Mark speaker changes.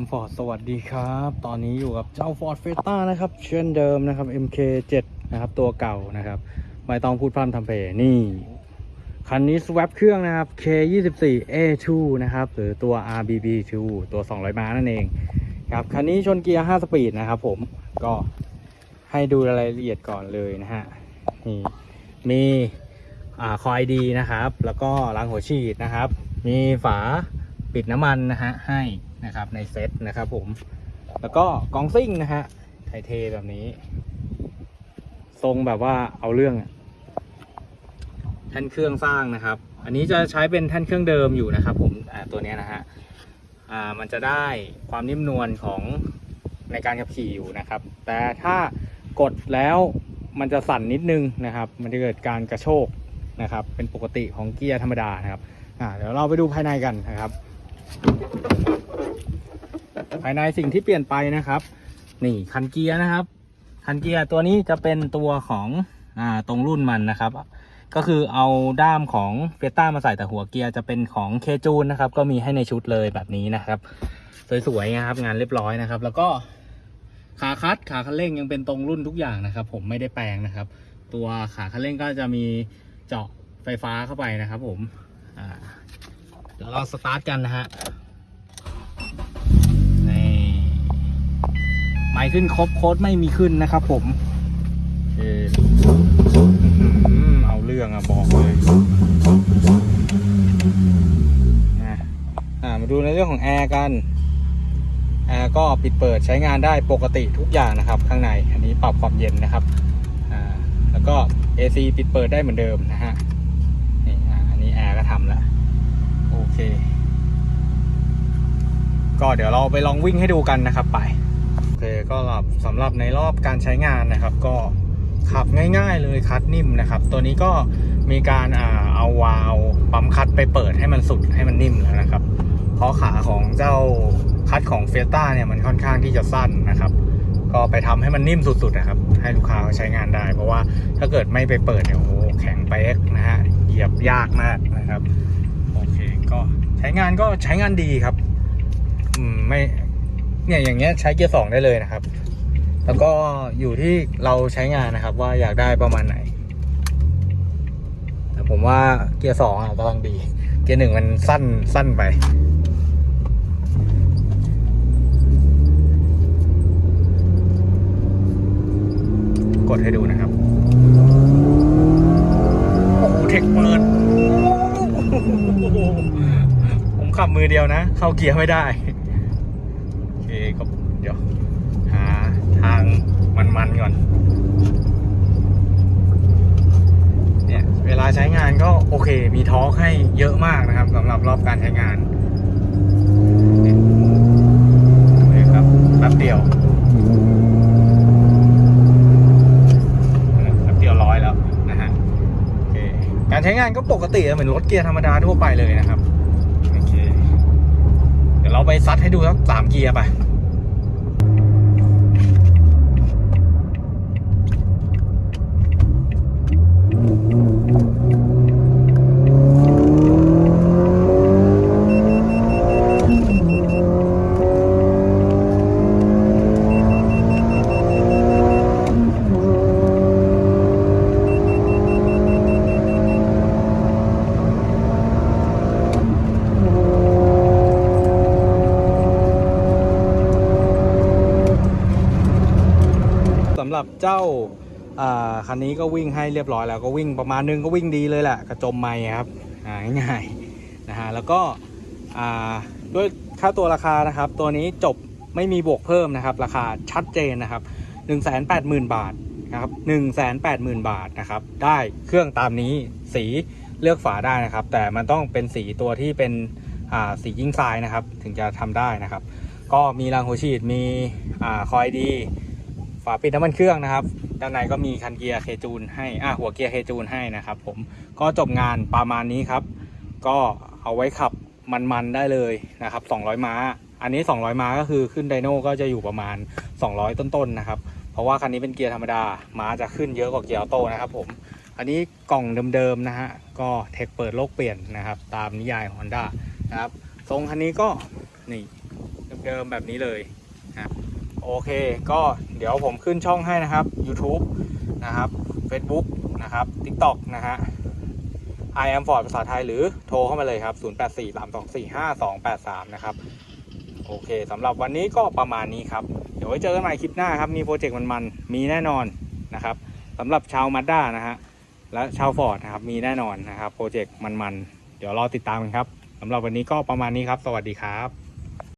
Speaker 1: มฟอร์ดสวัสดีครับ ตอนนี้อยู่กับเจ้า Ford f e t a นะครับเช่นเดิมนะครับ MK7 นะครับตัวเก่านะครับ ไม่ต้องพูดพร่ำทำเพลงนี่ คันนี้ swap เครื่องนะครับ K24A2 นะครับ หรือตัว RBB2 ตัว 200 ม้านั่นเองครับคันนี้ชนเกียร์ 5 สปีดนะครับผมก็ให้ดูรายละเอียดก่อนเลยนะฮะนี่มีอ่าคอยดีนะครับ แล้วก็ล้างหัวฉีดนะครับ มีฝาปิดน้ำมันนะฮะให้ นะครับในเซตนะครับผม แล้วก็กองซิ่งนะฮะไทเทแบบนี้ ทรงแบบว่าเอาเรื่องแท่นเครื่องสร้างนะครับ อันนี้จะใช้เป็นแท่นเครื่องเดิมอยู่นะครับ ผมตัวนี้นะฮะมันจะได้ความนิ่มนวลของในการขับขี่อยู่นะครับ แต่ถ้ากดแล้วมันจะสั่นนิดนึงนะครับ มันจะเกิดการกระโชกนะครับ เป็นปกติของเกียร์ธรรมดานะครับเดี๋ยวเราไปดูภายในกันนะครับ ภายในสิ่งที่เปลี่ยนไปนะครับ นี่คันเกียร์นะครับ คันเกียร์ตัวนี้จะเป็นตัวของอ่าตรงรุ่นมันนะครับ ก็คือเอาด้ามของเฟต้ามาใส่แต่หัวเกียร์จะเป็นของเคจูนนะครับ ก็มีให้ในชุดเลยแบบนี้นะครับ สวยๆนะครับ งานเรียบร้อยนะครับ แล้วก็ขาคัดขาคันเร่งยังเป็นตรงรุ่นทุกอย่างนะครับ ผมไม่ได้แปลงนะครับ ตัวขาคันเร่งก็จะมีเจาะไฟฟ้าเข้าไปนะครับ ผมอ่า ดี๋ยวเราสตาร์ทกันนะฮะนี่ไม่ขึ้นครบโค้ดไม่มีขึ้นนะครับผมโอเคอื้อเอาเรื่องอะบอกเลยนะอ่ามาดูในเรื่องของแอร์กันแอร์ก็ปิดเปิดใช้งานได้ปกติทุกอย่างนะครับ ข้างในอันนี้ปรับความเย็นนะครับอ่าแล้วก็ AC ปิดเปิดได้เหมือนเดิมนะฮะนี่อันนี้แอร์ก็ทำแล้ว เค ก็เดี๋ยวเราไปลองวิ่งให้ดูกันนะครับไป โอเคก็สำหรับในรอบการใช้งานนะครับ ก็ขับง่าย ๆ เลยคัดนิ่มนะครับ ตัวนี้ก็มีการเอาวาล์วปั๊มคัดไปเปิดให้มันสุดให้มันนิ่มแล้วนะครับ เพราะขาของเจ้าคัดของเฟต้าเนี่ยมันค่อนข้างที่จะสั้นนะครับ ก็ไปทำให้มันนิ่มสุดๆนะครับ ให้ลูกค้าใช้งานได้ เพราะว่าถ้าเกิดไม่ไปเปิดเนี่ยโอ้โหแข็งไปกนะฮะเหยียบยากมากนะครับ ก็ใช้งานก็ใช้งานดีครับ อืมไม่ เนี่ยอย่างเงี้ยใช้เกียร์สองได้เลยนะครับ แล้วก็อยู่ที่เราใช้งานนะครับ ว่าอยากได้ประมาณไหน แต่ผมว่าเกียร์สองอะกำลังดี เกียร์หนึ่งมันสั้นสั้นไป ผมขับมือเดียวนะ เข้าเกียร์ไม่ได้ โอเคก็เดี๋ยว หาทางมันๆก่อน เนี่ย เวลาใช้งานก็โอเค มีทอกให้เยอะมากนะครับสำหรับรอบการใช้งานเนี่ยครับ แป๊บเดียวแป๊บเดียวร้อยแล้วนะฮะโอเค การใช้งานก็ปกติเหมือนรถเกียร์ธรรมดาทั่วไปเลยนะครับ โอเค เดี๋ยวเราไปซัดให้ดูสักสามเกียร์ไป รับเจ้าคันนี้ก็วิ่งให้เรียบร้อยแล้วก็วิ่งประมาณนึงก็วิ่งดีเลยแหละกระจมไม่ครับอ่าง่ายๆนะฮะแล้วก็ด้วยค่าตัวราคานะครับ ตัวนี้จบไม่มีบวกเพิ่มนะครับ ราคาชัดเจนนะครับ 1 8 0 0 0 0 บาทนะครับ1 8 0 0 0 0 บาทนะครับ ได้เครื่องตามนี้สีเลือกฝาได้นะครับ แต่มันต้องเป็นสีตัวที่เป็นสียิ่งทรายนะครับ ถึงจะทำได้นะครับ ก็มีรางหัวฉีดมีอคอยดีาปิดน้ำมันเครื่องนะครับ ด้านในก็มีคันเกียร์เคจูนให้อะหัวเกียร์เคจูนให้นะครับ ผมก็จบงานประมาณนี้ครับ ก็เอาไว้ขับมันๆได้เลยนะครับ 200 ม้า อันนี้ 200 ม้าก็คือขึ้นไดโน่ก็จะอยู่ประมาณ 200 ต้นๆนะครับ เพราะว่าคันนี้เป็นเกียร์ธรรมดา ม้าจะขึ้นเยอะกว่าเกียร์ออโต้นะครับผม อันนี้กล่องเดิมๆนะฮะ ก็เทคเปิดโลกเปลี่ยนนะครับ ตามนิยายของ Honda นะครับ ทรงคันนี้ก็นี่เดิมๆแบบนี้เลยนะ โอเค ก็เดี๋ยวผมขึ้นช่องให้นะครับ YouTube นะครับ Facebook นะครับ TikTok นะฮะ I am Ford ภาษาไทยหรือโทรเข้ามาเลยครับ 0843245283 นะครับ โอเคสำหรับวันนี้ก็ประมาณนี้ครับ เดี๋ยวไว้เจอกันใหม่คลิปหน้าครับ มีโปรเจกต์มันๆ มีแน่นอนนะครับสำหรับชาวมาด้านะฮะ และชาวฟอร์ดนะครับ มีแน่นอนนะครับ โปรเจกต์มันๆ เดี๋ยวรอติดตามกันครับสำหรับวันนี้ก็ประมาณนี้ครับ สวัสดีครับ